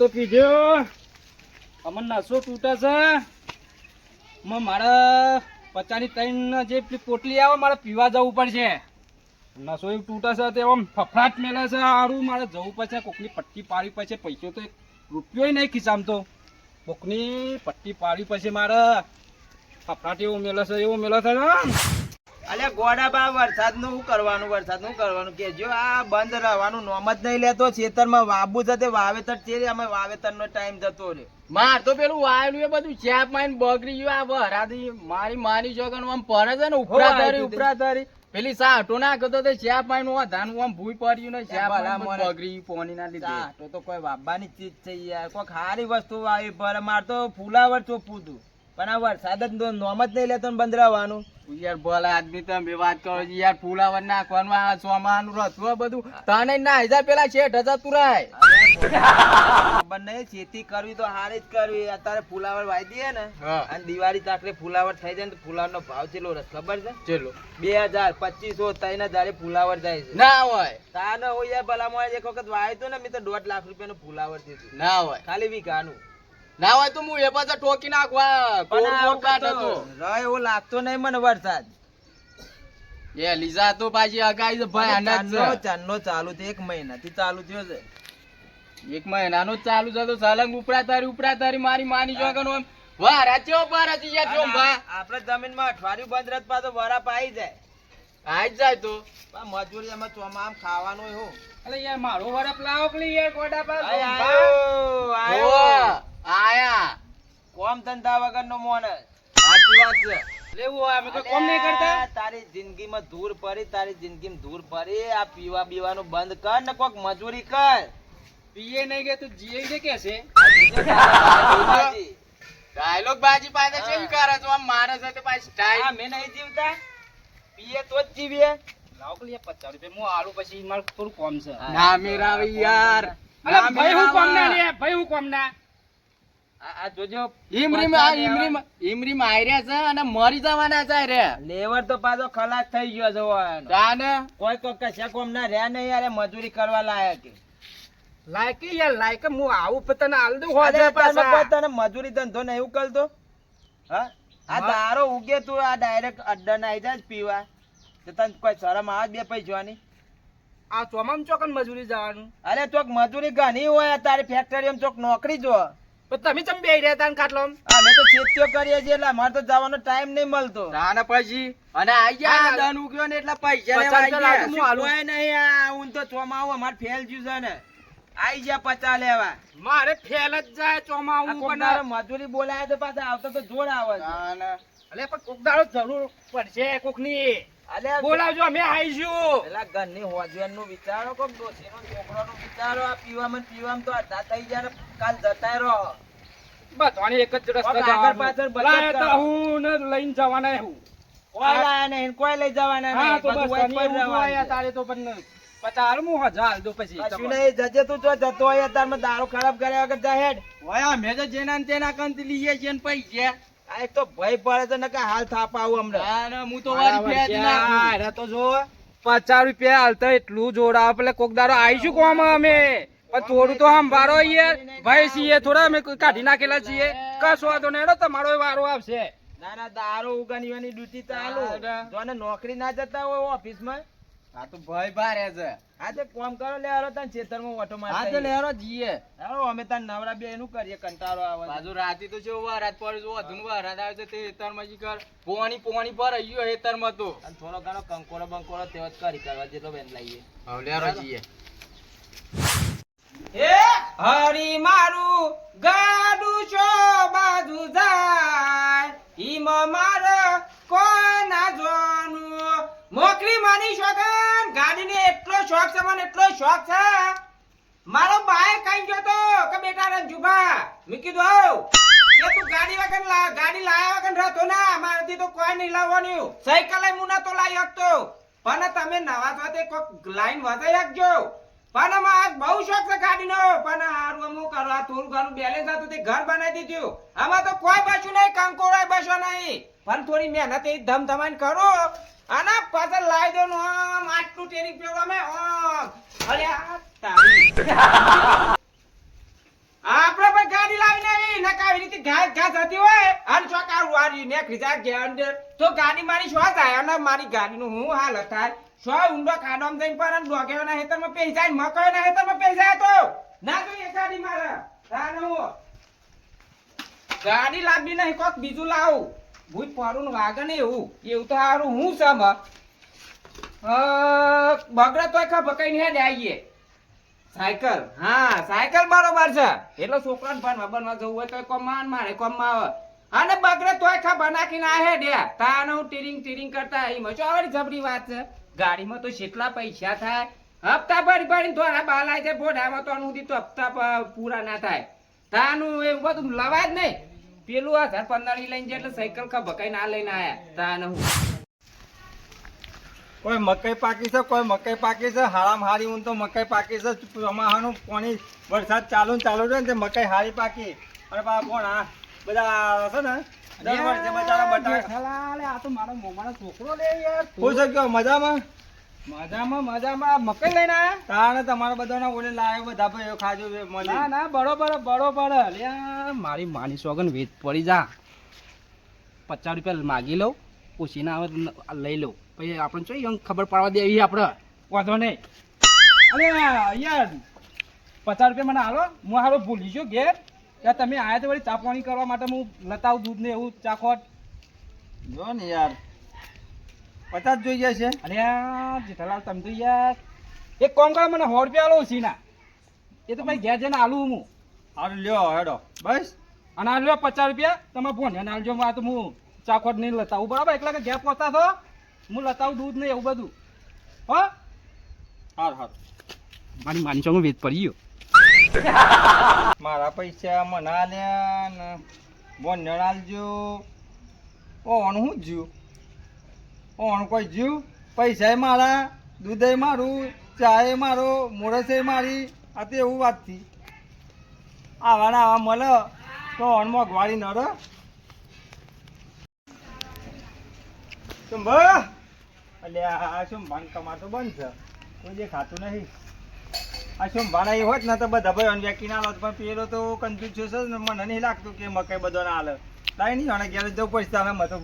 તો પીજો અમન નસો તૂટે છે. મારા પચાની ત્રણ જે પોટલી આવે, મારે પીવા જવું પડશે. નસો એવું તૂટે છે, તે આમ ફફડાટ મેલે છે સારું મારે જવું પડશે. કોકની પટ્ટી પાડવી પડશે, પૈસો તો એક રૂપિયો નહીં ખિસ્સામાં તો. કોકની પટ્ટી પાડવી પડશે મારે. ફફડાટ એવું મેલે છે, એવું મેલે છે અલ્યા ગોડા બા વરસાદનું શું કરવાનું વરસાદનું કરવાનું કે જો આ બંધ રહેવાનું નોમ જ નહીં લેતો. ખેતરમાં વાબુ છે તે વાવેતર છે અમે વાવેતર નો ટાઈમ જતો રે. માર તો પેલું વાયેલું એ બધું ચેપ માઈને બગડી ગયું. આ વરાદી મારી મારી જોગન આમ પડે છે ને ઉપરા ધરી ઉપરા ધરી પેલી સાટો નાખતો તે ચેપ માઈને નું ધાન આમ ભૂઈ પડ્યું ને ચેપ ભલા ગયું પોણી ના લીધે. સાટો તો કોઈ વાવવાની ચીજ છે યાર. કોઈ ખારી વસ્તુ વાવી પર માર તો ફુલાવર ચોપું તું પણ આ વરસાદ જ નોમ જ નહીં લેતો ને બંધ યાર ભલા આદમી તમે વાત કરો છો. યાર ફૂલાવર નાખવાનું આ સોમાનું આ બધું. તને ના હિસાબ પેલા શેઠ હતા તુરાય. નહીં ખેતી કરવી તો હારે જ કરવી. અત્યારે ફુલાવર વાવી દઈએ ને અને દિવાળી તાકરે ફુલાવર થઈ જાય ને ફુલાવર નો ભાવ ચેલો રસ ખબર છે? ચેલો. બે હજાર પચીસો ત્રણ હજાર ફુલાવર જાય છે. ના હોય. તાર ના હોય યાર ભલા એક વખત હતું ને મેં તો દોઢ લાખ રૂપિયાનું ફુલાવર દીધું. ના હોય. ખાલી વીઘાનું. ના હોય તો હું એ પાછા ટોકી નાખવા. પણ એવો લાગતો નહીં મને વરસાદ. એ લીઝા તો પાછી અગાઈ ભાઈ ચાંદનો ચાલુ થયો એક મહિનાથી ચાલુ થયો છે. એક મહિનાનો ચાલુ છે તો સલંગ ઉપરા તારી ઉપડા તારી મારી માની જોગન હોય વાહ રાચ્યો પારા રાચી યાર જોમ ભા આપણે જમીનમાં અઠવાડિયું બંધ રહેત પાછો વરા આવી જાય. આઈ જ જાય તો. મજૂરી એમાં ચોમા આમ ખાવાનું હોય હું. અરે યાર મારો વરફ લાવો પેલી યાર ગોડા પાસે આયો આયો, આયો. કોમ ધંધા વગર નો સાચી વાત છે. લેવું હોય અમે કોઈ કોમ નહીં કરતા? તારી જિંદગીમાં ધૂળ પડી તારી જિંદગીમાં ધૂળ પડી. આ પીવા બીવાનું બંધ કર ને કોક મજૂરી કર. પીએ નહીં કે તું જીએ કે કે છે? ડાયલોગ બાજી પાસે કેવી કરે છો? આમ મારે છે તો પાછી સ્ટાઈલ મેં નહીં જીવતા. પીએ તો જ જીવીએ. લાવો પેલી પચાસ રૂપિયા હું આલું પછી મારે થોડું કોમ છે. ના મેરાવી યાર. અરે ભાઈ હું કોમ ના લે ભાઈ હું કોમ ના? આ આ જોજો ઈમરીમ આ ઈમરીમ ઈમરીમ આયર્યા છે અને મરી જવાના છે રે લેવર તો પાછો ખલાસ થઈ ગયો છે તાને? કોઈ કોઈ કશા કોમ ના રહ્યા નહીં યાર મજૂરી કરવા લાયક લાયકી યાર લાયક હું આવું પણ તને આલ દઉં અરે પાછા. તને મજૂરી ધંધો ને એવું કરતો? હા? આ દારો ઉગે તું આ ડાયરેક્ટ અડ્ડા ના આવી જાય પીવા. તો તને કોઈ શરમ આવે બે પૈસાની આ ચોમામ ચોકન મજૂરી જવાનું? અરે ચોક મજૂરી ઘણી હોય તારી ફેક્ટરીમાં ચોક નોકરી જો. તમે ચમ બે રહ્યા તા ખાટલો અમે તો ખેતીઓ કરીએ છીએ એટલે અમારે તો જવાનો ટાઈમ નહીં મળતો. ના પછી? અને આઈ ગયા? દન ઉગ્યો ને એટલે પૈસા લેવા આઈ ગયા. હું હાલું. કોઈ નહીં આ હું તો ચોમાવું અમાર ફેલ જ્યું છે ને. આઈ ગયા પચા લેવા. મારે ફેલ જ જાય ચોમા આ હું પણ મજૂરી બોલાય તો પાછા આવતો તો જોર આવે. અલે પણ કોક દાડો જરૂર પડશે કોકની. અલ્યા બોલાવજો અમે આવીશું પેલા ઘરની હોજવેનનું વિચારો કોક ડોશીનો છોકરાનો વિચારો આ પીવામાં પીવામાં તો અડધા થઈ ગયા ને કાલ જતા રહો. બધાને એક જ રસ્તો આગળ પાછળ બચત તો હું ને લઈને જવાના હું. કોઈ લાયા કોઈ લઈ જવાના હા તો બસ હોય તને કોઈ એવું રહેવાનું જોવાય છે. તારે તો પણ પચાસ હું હજાર આલ પછી કશું નહીં જજે તું જો જતો હોય તારમાં દારૂ ખરાબ કર્યા વગર જા હેડ. ઓય અમે તો જેના ને તેના કંત છીએ ને પૈસા આ એક તો ભય પડે તો નકા હાલ થાપ આવું હમણાં હું તો વારી નાખું. અરે તો જો. પચાસ રૂપિયા હાલતા એટલું જોડા પેલે કોક દાડો આવીશું કોમ અમે? પણ થોડું તો સંભાળો યાર. ભાઈ છીએ થોડા અમે કાઢી નાખેલા છીએ. કશો વાંધો નહીં હેડો તમારો વારો આવશે. ના ના દારૂ ઉગાનીવાની ડ્યુટી ચાલુ. હા. જોને નોકરી ના જતા હોય ઓફિસમાં? હા તો ભય ભારે છે. હા તે કોમ કરો લે હાલો તને ખેતરમાં ઓટો હા મારતા લે. લેરો જીએ હાલો અમે તાર નવરા બે એનું કરીએ કંટાળો આવે છે. બાજુ રાતી તો છે વરાત પડે જો અધૂન વરાત આવે છે તે હેતરમાં જી કર પોણી પોણી પર આવ્યો હેતરમાં તો. અને થોડો ઘણો કંકોડો બંકોડો તેવો જ કરી કરવા જેટલો બેન લઈએ. હવે લેરો જીએ હરી મારું ગાડું છો બાજુ જાય. હિમ માર કોના જોનું? મોકરી માની શોખન ગાડીને એટલો શોખ છે, મને એટલો શોખ છે. મારો બાય કઈ ગયો તો? કે બેટા રંજુભા? મેં કીધું કે તું ગાડી વગર ગાડી લાયા વગર રહેતો ના. મારાથી તો કોઈ નહીં લાવવાનું. સાયકલ મુના તો લાવી શકતો પણ તમે નવા છો તે લાઈન વધારી રાખજો. પણ આમાં બહુ શોખ છે ગાડીનો. પણ હારું, અમુક થોડું ઘણું બેલેન્સ હતું તે ઘર બનાવી દીધું. આમાં તો કોઈ બચ્યું નહીં, કંકોડાય બસો નહીં. પણ થોડી મહેનત એ ધમ ધમાઈને કરો. અને પાછળ લાવી દો આમ, આટલું ટેરી પીવો અમે અરે આ તારી. નકાવી રીતે ઘાસ ઘાસ જતી હોય. અને ચોક આ ને ખીચા ગયા અંદર. તો ગાડી મારી શોધ થાય? અને મારી ગાડીનું હું હાલ થાય? શો ઊંડો ખાડોમ જઈને પર અને હેતર હેતરમાં પેઈ જાય મકઈના હેતરમાં પેઈ જાય તો. ના તો એ ગાડી મારે. તાને હું. ગાડી લાવી નહીં, કોક બીજું લાવું. ભૂત ને વાગે ને એવું. એવું તો સારું હું સમ બગડે તોય ખબર કઈ ને આવીએ. સાયકલ. હા, સાયકલ બરોબર છે. એટલે છોકરાને ભણવા બનવા જવું હોય તો કોમ માન મારે, કોમમાં આવે અને બગડે તોય ખભા નાખીને આહે દે તાનો ટીરિંગ ટીરિંગ કરતા એ મજો આવે જબરી વાત છે. ગાડીમાં તો કેટલા પૈસા થાય, હપ્તા ભરી ભરીને ધોરા બાલાય છે બોડામાં તો અનુદી તો હપ્તા પૂરા ના થાય. તાનું એવું બધું લવા જ નહીં. પેલું હજાર પંદર લઈને એટલે સાયકલ ખબર કઈ ના લઈને આયા. હું. કોઈ મકાઈ પાકી છે, કોઈ મકાઈ પાકી છે હારામ હારી હું તો મકાઈ પાકી છે. ચોમાહાનું પાણી વરસાદ ચાલુ ચાલુ રહે ને મકઈ હારી પાકી. અને પાછા કોણ આ? બધા છે ને? દર વર્ષે બચારા બટાકા આ તો મારો મોમાનો છોકરો લે યાર. મજામાં? મજામાં મજામાં. મકઈ લઈને આયા? તાણે તમારા બધાના ઓલે બધા ભાઈઓ ખાજો બે ના ના બરોબર બરોબર. અલ્યા મારી માની સોગન વેચ પડી જા. પચાસ રૂપિયા માગી લઉં ઓછી ના આવે લઈ લઉં. પછી આપણે જોઈએ એમ ખબર પાડવા દેવી આપણે. વાંધો નહીં. અરે યાર પચાસ રૂપિયા મને હાલો હું હારો ભૂલી ગયો ઘેર. ત્યાં તમે આયા તો વળી ચા પાણી કરવા માટે હું લતાવું દૂધ ને એવું ચાખોટ જો ને યાર પચાસ જોઈ જાય છે. અરે યાર જેઠાલાલ તમે તો યાર એક કામ કરો મને સો રૂપિયા આલો છીના એ તો ભાઈ ઘેર જઈને આલું હું. હારું લ્યો હેડો. બસ. અને આ લ્યો પચાસ રૂપિયા તમે ફોન અને આલજો આ તો હું ચાખોટ નહીં લતાવું. બરાબર? એટલે કે ઘેર પહોંચતા છો હું લતાવું દૂધ નહીં એવું બધું. હો? હાર હાર. મારી માની હું વેચ પડી ગયો. મારા પૈસા મને આલ્યા બોન નળાલજો ઓણ હું જ્યું ઓણ કોઈ જ્યું પૈસા મારા, દૂધે મારું ચાએ મારો, મોરસે મારી, આ તો એવું વાતથી આવા આવા મળે તો ઓણ મોઘવાળી ન રહે. અલ્યા, આ શું ભાન કમાતો બંધ છે? કોઈ જે ખાતું નહીં. શું ભાડા હોત ને તો બધા ભાઈ અન વ્યક્તિ ના પણ પેલો તો કંજૂસ છે ને, મને નહીં લાગતું કે મકે બધો ના હાલે લાઈ નહીં, અને ઘેર જવું પડશે તારે મતો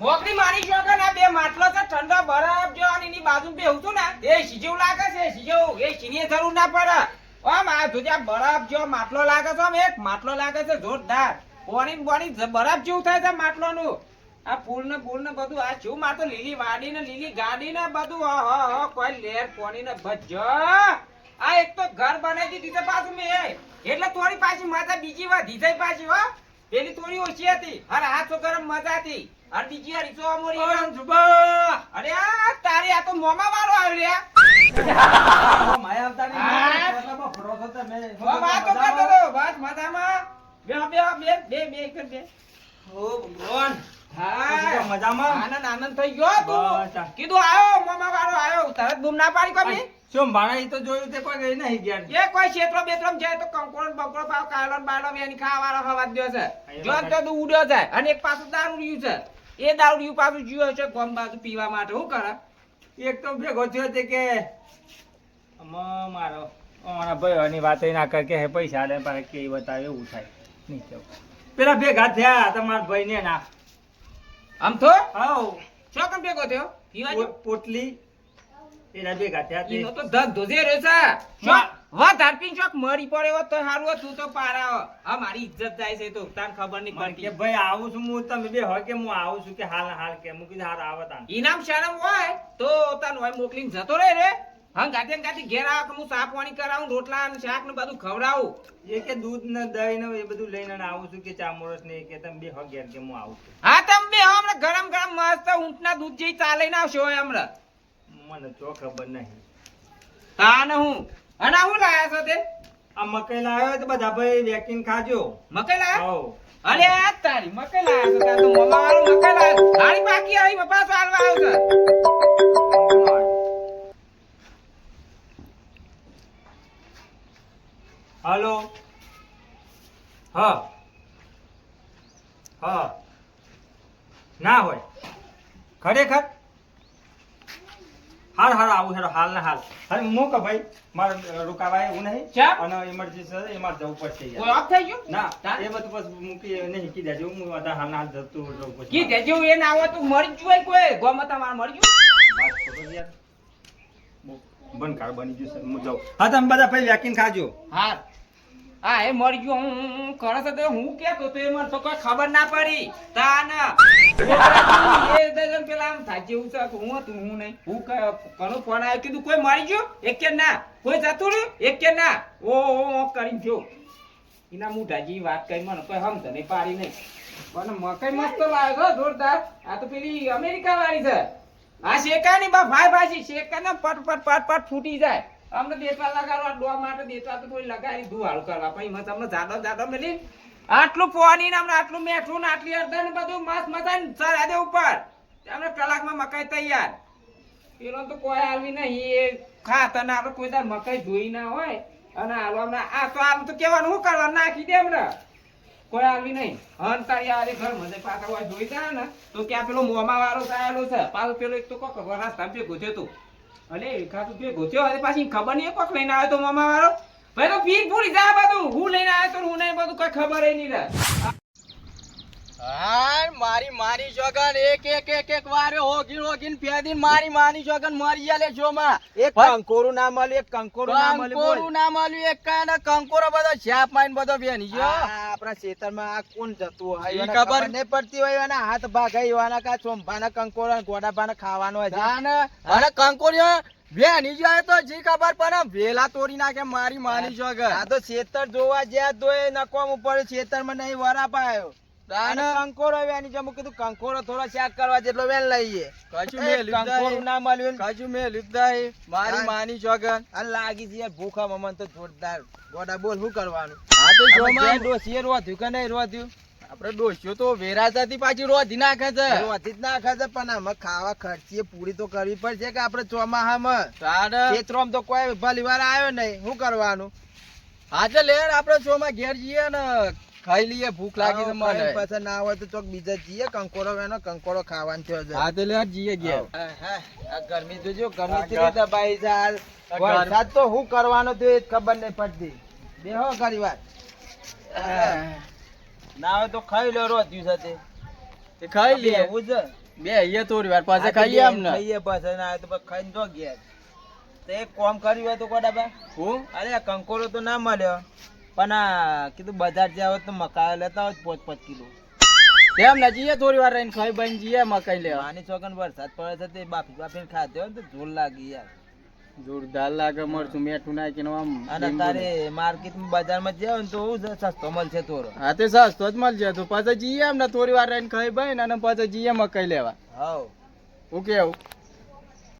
મોકરી મારી ચોગન આ બે માટલો છે, ઠંડો બરફ જો, અને એની બાજુ બેહું છું ને. એ સીજેવું લાગે છે સીજેવું. એ સીની જરૂર ના પડે. આમ આ જોજે બરફ જો, માટલો લાગે છે એક માટલો લાગે છે, જોરદાર. પોણી ને જ- બરફ જેવું થાય છે, માટલોનું. આ ફૂલ ને ફૂલ ને બધું આ શું માર તો લીલી વાડી ને લીલી ગાડી ને બધું હ કોઈ લેર કોની ને ભજ. આ એક તો ઘર બનાવી દીધી પાછું મેં. એટલે થોડી પાછી માતા બીજી વાર દીધી પાછી હો. પેલી થોડી ઓછી હતી. અરે આ તો મજા હતી. અરે બીજી વાર ઈસો અમોરી અરે આ તારી આ તો મોમા વાળો આવ્યો રે માયા આવતા. નહીં. ભરોસો તમે મોં વાતો કરતો તો બસ મજામાં બે બે બે બે બે કર બે. ઓ ભગવાન. મજામાં? આનંદ આનંદ થઈ ગયો તું. કીધું આવ્યો મોમાં વાળો આવ્યો તરત બૂમ ના પાડી કોમી શું ભાડા તો જોયું તે કોઈ ગઈ નહીં ઘેર. એ કોઈ ક્ષેત્રો બેત્રો જાય તો કંકોળ બંકોળ પાવ કાયલો ને બાયલો બેની ખાવાનો હવા દ્યો છે. જો તો તું ઉડ્યો જાય અને એક પાછું દારૂ રહ્યું છે. એ દારૂ રહ્યું પાછું જીવો છે ગોમ બાજુ પીવા માટે. શું કરે? એક તો ભેગો થયો તે કે મારો અમારા ભાઈઓની વાત ના કર કે હે પૈસા લે પાસે કે બતાવે એવું થાય. નહીં પેલા ભેગા થયા તમારા ભાઈ ને ના. આમ તો? હાઉ શું કેમ ભેગો થયો? પીવા પોટલી એના ભેગા થયા તે ઈનો તો ધગ ધોજે રહ્યો છે. માં- વા ધારપીન ચોક મરી પડ્યો તો હારું તું તો પારા આ મારી ઇજ્જત જાય છે તો તાન ખબર નહીં પડતી. કે ભાઈ આવું છું હું તમે બે હોય કે હું આવું છું કે હાલ હાલ કે હું કીધું આવતા ઇનામ શરમ હોય તો તાન હોય મોકલીને જતો રહે રે. હા ગાતે ગાતે ઘેર આવ કે હું સાફ પાણી કરાવું રોટલા ને શાક ને બધું ખવડાવું? એ કે દૂધ ને દહીં ને એ બધું લઈને આવું છું કે ચામોરસ ને કે તમે બે હોય ઘેર કે હું આવું છું. હા તમે બે હમણાં ગરમ ગરમ મસ્ત ઊંટના દૂધ જેવી ચાલે ને આવશો હમણાં. મને તો ખબર નહીં. હા ને હું? અને હું લાયા છો તે? આ મકઈ લાવ્યો તો બધા ભાઈ વેકીન ખાજો. મકઈ લાયા? હાઉ અરે આ તારી મકઈ લાયા છો તાર તો મમ્મા વાળું મકઈ લાયા તારી બાકી આવી મપાસ ચાલવા આવ્યો હાલો. હા. હા. ના હોય. ખરેખર? હાલ હાલ આવું હેડો હાલ ને હાલ. અરે મૂક ભાઈ? મારે રોકાવાય એવું નહીં. ચા? અને ઇમરજન્સી છે એમાં જવું પડશે કોઈ ઓફ થઈ ગયું? ના એ બધું બસ મૂકી નહીં કી દેજો હું બધા હાલ હાલ જતું રહું પછી કી દેજો એ ના આવે તો મરી જ હોય કોઈ. ગોમતા તમારે મરી ગયું વાત છોડો યાર. બંધ કાર બની ગયું હું જાઉં. હા તમે બધા ભાઈ વેકીને ખાજો. હા. હા એ મરી ગયો હું કરે છે તે હું કેતો તો એ મને તો કોઈ ખબર ના પડી. તાન, એ દજન પેલા આમ થાય જેવું છે કે હું હતું હું નહીં. હું કનો ફોન આવ્યો, કીધું, કોઈ મરી ગયો? એક કે ના? કોઈ જતું રહ્યું? એક કે ના? ઓ ઓ કરી જો. એના મુઢાજી વાત કરી, મને કોઈ હમ નહીં પાડી નહીં. પણ મકાઈ મસ્ત લાવ્યો છો જોરદાર. આ તો પેલી અમેરિકા વાળી છે. આ શેકાની બા ભાઈ શેકા શેકાના પટ પટ પટ પટ ફૂટી જાય. અમને દેતવા લગાડવા ડોવા માટે દેતવા તો કોઈ લગાડી ધુવાળું કરવા. પછી મેં તમને જાડો જાડો મેલી આટલું પોની ને અમને આટલું મેઠું ને આટલી અડધા ને બધું મસ્ત મજા ને ચડા દે ઉપર. અમને કલાકમાં મકાઈ તૈયાર. પેલો તો કોઈ આવી નહીં, એ ખાતર અને આપણે કોઈ તાર મકાઈ જોઈ ના હોય. અને હાલો હમણાં આ તો આમ તો કેવાનું શું કરવા નાખી દે હમણાં કોઈ આવી નહીં. હન તારી આરી ઘર મને પાછા હોય જોઈતા ને. તો કે આ પેલો મોમા વાળો થયેલો છે? પાછો પેલો એક તો કોક રસ્તા ભેગો થયો તો. અલે ખાતું ભેગો થયો? અને પાછી ખબર નહીં કોક લઈને આવ્યો તો મામા વાળો ભાઈ, તો ફી પૂરી જાય બધું હું લઈને આવ્યો તો હું નહીં, બધું કઈ ખબર નહીં રહે હા મારી માની જોગન એક એક એક એક વારે હોગીન હોગીન ફેદીન મારી માની જોગન મરી ગયા જો માં એક ભાઈ- ના મળ્યું એક કંકોરું ના મળ્યું બોલ. ના મળ્યું એક કાન કંકોરો બધો છાપ માઈન બધો બેની જો આપણા ખેતરમાં આ કોણ જતું હોય? ખબર- નહીં પડતી હોય એના હાથ ભાગાઈ વાના કા ચોંભાના કંકોરો ને ગોડાભાના ખાવાનો હોય છે. અને કંકોરિયો બેની જાય તો જી ખબર પણ વેલા તોડી નાખે મારી માની જોગન. આ તો ખેતર જોવા જ્યાં દોય નકોમ ઉપર ખેતરમાં નહીં વરા પાયો અને કંકોરો વેની જો કીધું કંકોરો થોડો શાક કરવા જેટલો વેન લઈએ કશું એ મેં ના મળ્યું ને. કશું મેં મારી માની જોગન આ લાગી છે ભૂખા મમન તો જોરદાર ગોડા બોલ શું કરવાનું? હા તો આમાં જોમાં ડોસીએ રોધ્યું કે નહીં રોધ્યું આપણે ડોસ્યો તો વેરાજાથી પાછી રોધી નાખે છે રોધી જ નાખે છે પણ આમાં ખાવા ખર્ચીએ પૂરી તો કરવી પડશે કે આપણે ચોમાહામાં? તારે. ખેતરોમાં તો કોઈ ભલી વાર આવ્યો નહીં. શું કરવાનું? આજે લે આપણે ચોમાં ઘેર જઈએ ને ખાઈ લઈએ ભૂખ લાગી છે મને. પાછા ના હોય તો ચોક બીજા જઈએ કંકોરો વેનો કંકોરો ખાવાનો થયો છે. હા તો લે જઈએ ગયા આ ગરમી જોજો ગરમી થી દબાઈ છે વરસાદ તો હું કરવાનો તો એ ખબર નહીં પડતી. બેહો ઘણી વાર. ના હોય તો ખાઈ લો રોજ દિવસે તે તે ખાઈ લઈએ. એવું છે. બે અહીંયા થોડી વાર પાછા આ ખાઈએ બેન આમને ખાઈએ પછી ના હોય તો પછી ખાઈને તો ગયા તો એક કોમ કર્યું હોય તો કોડાબા? હું? અરે કંકોરો તો ના મળ્યો. પણ આ કીધું બજાર જ્યાં તો મકાઈ લેતા હોય પાંચ પાંચ કિલો. કેમ ના જઈએ થોડી વાર રહીને ખાઈ બન જઈએ મકાઈ લેવા. આની ચોકન વરસાદ પડે છે તે બાફી બાફીને ખાધો હોય ને તો ઝોલ લાગી યાર. જોરદાર લાગે મરચું મીઠું નાખીને આમ અને તારે માર્કેટમાં બજારમાં જાવ ને તો સસ્તો મળશે તોરો હા તે સસ્તો જ મળશે. તો પાછા જઈએ આમને થોડી વાર રહીને ખાઈ બન અને પાછા જઈએ મકાઈ લેવા. હાવ. હું કેવું?